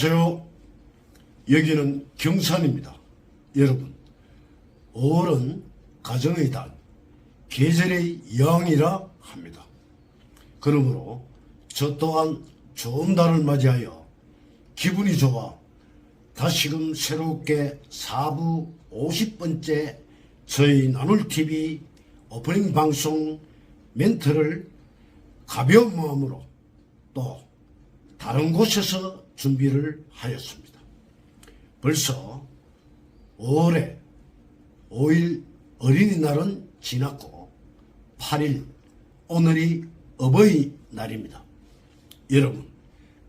안녕하세요. 여기는 경산입니다. 여러분, 5월은 가정의 달, 계절의 영이라 합니다. 그러므로 저 또한 좋은 달을 맞이하여 기분이 좋아 다시금 새롭게 4부 50번째 저희 나눌TV 오프닝 방송 멘트를 가벼운 마음으로 또 다른 곳에서 준비를 하였습니다. 벌써 5월에 5일 어린이날은 지났고 8일 오늘이 어버이날입니다. 여러분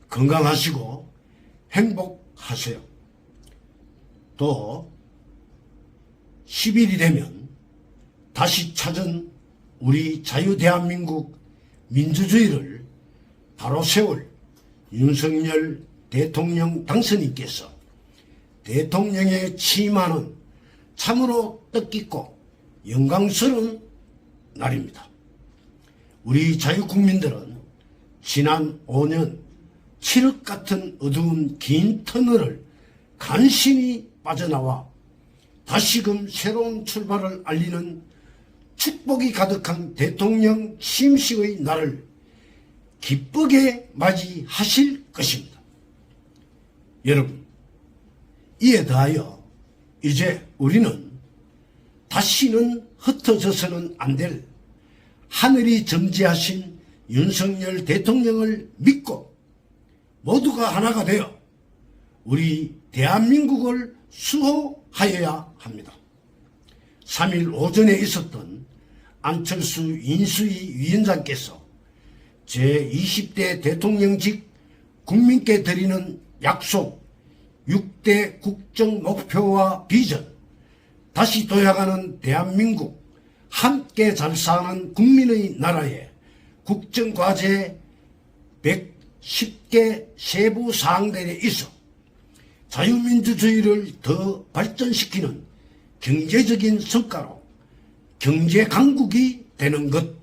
건강하시고 행복하세요. 또 10일이 되면 다시 찾은 우리 자유대한민국 민주주의를 바로 세울 윤석열 대통령 당선인께서 대통령의 취임하는 참으로 뜻깊고 영광스러운 날입니다. 우리 자유국민들은 지난 5년 칠흑 같은 어두운 긴 터널을 간신히 빠져나와 다시금 새로운 출발을 알리는 축복이 가득한 대통령 취임식의 날을 기쁘게 맞이하실 것입니다. 여러분, 이에 더하여 이제 우리는 다시는 흩어져서는 안 될 하늘이 점지하신 윤석열 대통령을 믿고 모두가 하나가 되어 우리 대한민국을 수호하여야 합니다. 3일 오전에 있었던 안철수 인수위 위원장께서 제20대 대통령직 국민께 드리는 약속 6대 국정 목표와 비전 다시 도약하는 대한민국 함께 잘 사는 국민의 나라에 국정과제 110개 세부 사항들에 있어 자유민주주의를 더 발전시키는 경제적인 성과로 경제 강국이 되는 것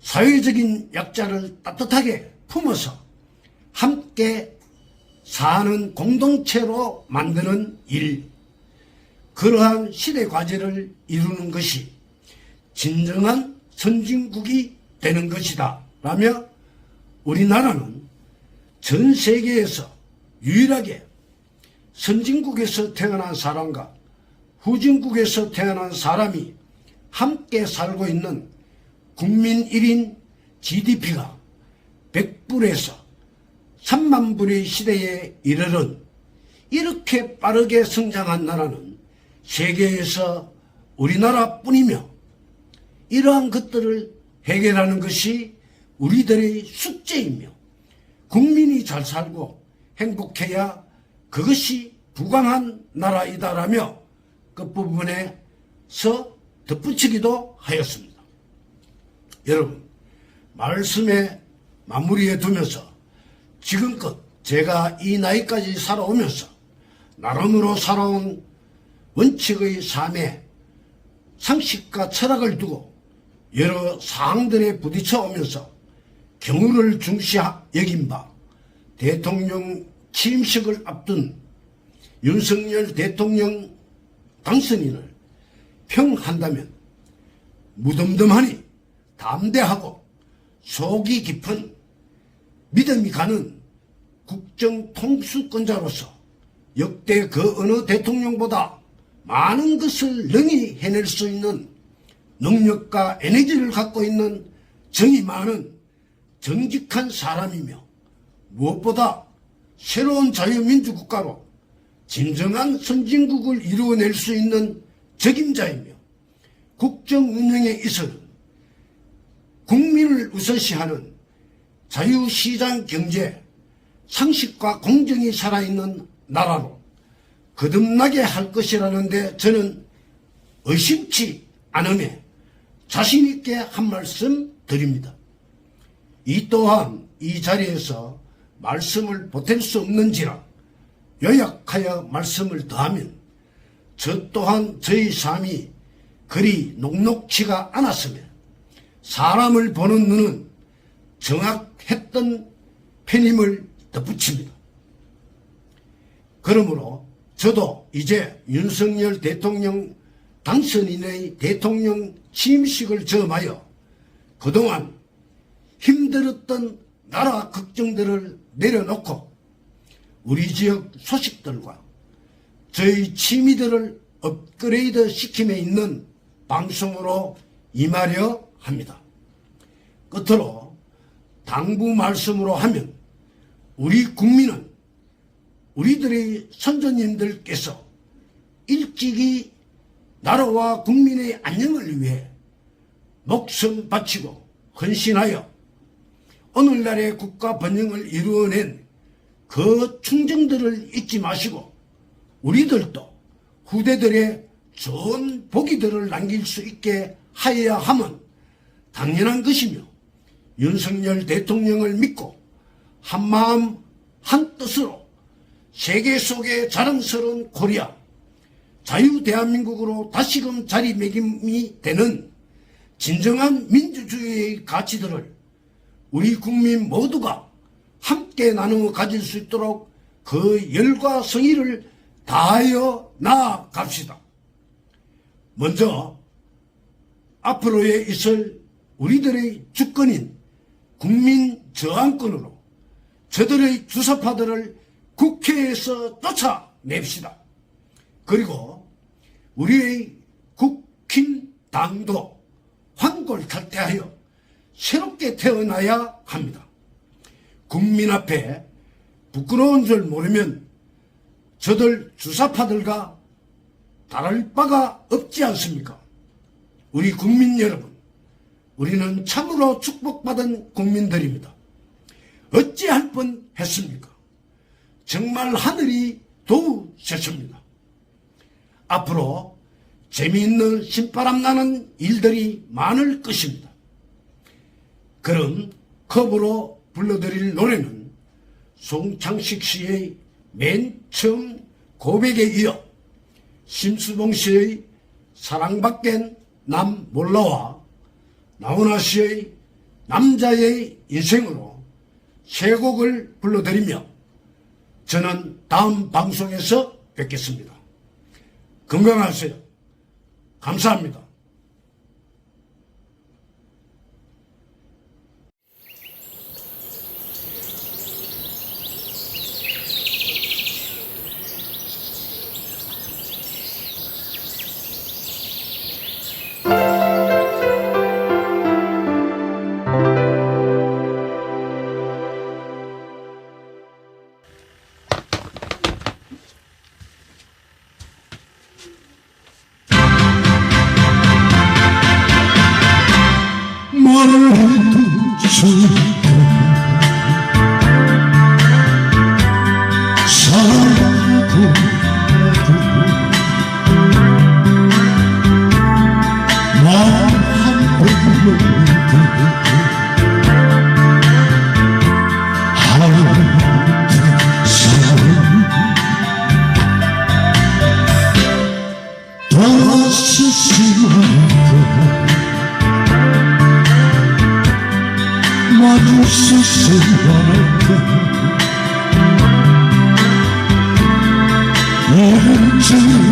사회적인 약자를 따뜻하게 품어서 함께 사는 공동체로 만드는 일, 그러한 시대 과제를 이루는 것이 진정한 선진국이 되는 것이다. 라며 우리나라는 전 세계에서 유일하게 선진국에서 태어난 사람과 후진국에서 태어난 사람이 함께 살고 있는 국민 1인 GDP가 100불에서 3만 불의 시대에 이르는 이렇게 빠르게 성장한 나라는 세계에서 우리나라뿐이며 이러한 것들을 해결하는 것이 우리들의 숙제이며 국민이 잘 살고 행복해야 그것이 부강한 나라이다라며 끝부분에서 덧붙이기도 하였습니다. 여러분, 말씀에 마무리해 두면서 지금껏 제가 이 나이까지 살아오면서 나름으로 살아온 원칙의 삶에 상식과 철학을 두고 여러 사항들에 부딪혀 오면서 경우를 중시 여긴 바 대통령 취임식을 앞둔 윤석열 대통령 당선인을 평한다면 무덤덤하니 담대하고 속이 깊은 믿음이 가는 국정 통수권자로서 역대 그 어느 대통령보다 많은 것을 능히 해낼 수 있는 능력과 에너지를 갖고 있는 정이 많은 정직한 사람이며 무엇보다 새로운 자유민주국가로 진정한 선진국을 이루어낼 수 있는 적임자이며 국정 운영에 있어서는 국민을 우선시하는 자유시장 경제, 상식과 공정이 살아있는 나라로 거듭나게 할 것이라는데 저는 의심치 않음에 자신있게 한 말씀 드립니다. 이 또한 이 자리에서 말씀을 보탤 수 없는지라 요약하여 말씀을 더하면 저 또한 저희 삶이 그리 녹록치가 않았으며 사람을 보는 눈은 정확했던 편임을 덧붙입니다. 그러므로 저도 이제 윤석열 대통령 당선인의 대통령 취임식을 점하여 그동안 힘들었던 나라 걱정들을 내려놓고 우리 지역 소식들과 저희 취미들을 업그레이드 시킴에 있는 방송으로 임하려 합니다. 끝으로 당부 말씀으로 하면 우리 국민은 우리들의 선조님들께서 일찍이 나라와 국민의 안녕을 위해 목숨 바치고 헌신하여 오늘날의 국가 번영을 이루어낸 그 충정들을 잊지 마시고 우리들도 후대들의 좋은 보기들을 남길 수 있게 하여야 함은 당연한 것이며 윤석열 대통령을 믿고 한마음 한뜻으로 세계 속의 자랑스러운 코리아 자유 대한민국으로 다시금 자리매김이 되는 진정한 민주주의의 가치들을 우리 국민 모두가 함께 나누어 가질 수 있도록 그 열과 성의를 다하여 나아갑시다. 먼저 앞으로에 있을 우리들의 주권인 국민 저항권으로 저들의 주사파들을 국회에서 쫓아냅시다. 그리고 우리의 국힘 당도 환골탈태하여 새롭게 태어나야 합니다. 국민 앞에 부끄러운 줄 모르면 저들 주사파들과 다를 바가 없지 않습니까? 우리 국민 여러분, 우리는 참으로 축복받은 국민들입니다. 어찌할 뻔 했습니까? 정말 하늘이 도우셨습니다. 앞으로 재미있는 신바람 나는 일들이 많을 것입니다. 그럼 컵으로 불러드릴 노래는 송창식 씨의 맨 처음 고백에 이어 심수봉 씨의 사랑받겐 남 몰라와 나훈아 씨의 남자의 인생으로 세 곡을 불러드리며 저는 다음 방송에서 뵙겠습니다. 건강하세요. 감사합니다. 다 생각에 예전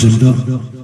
감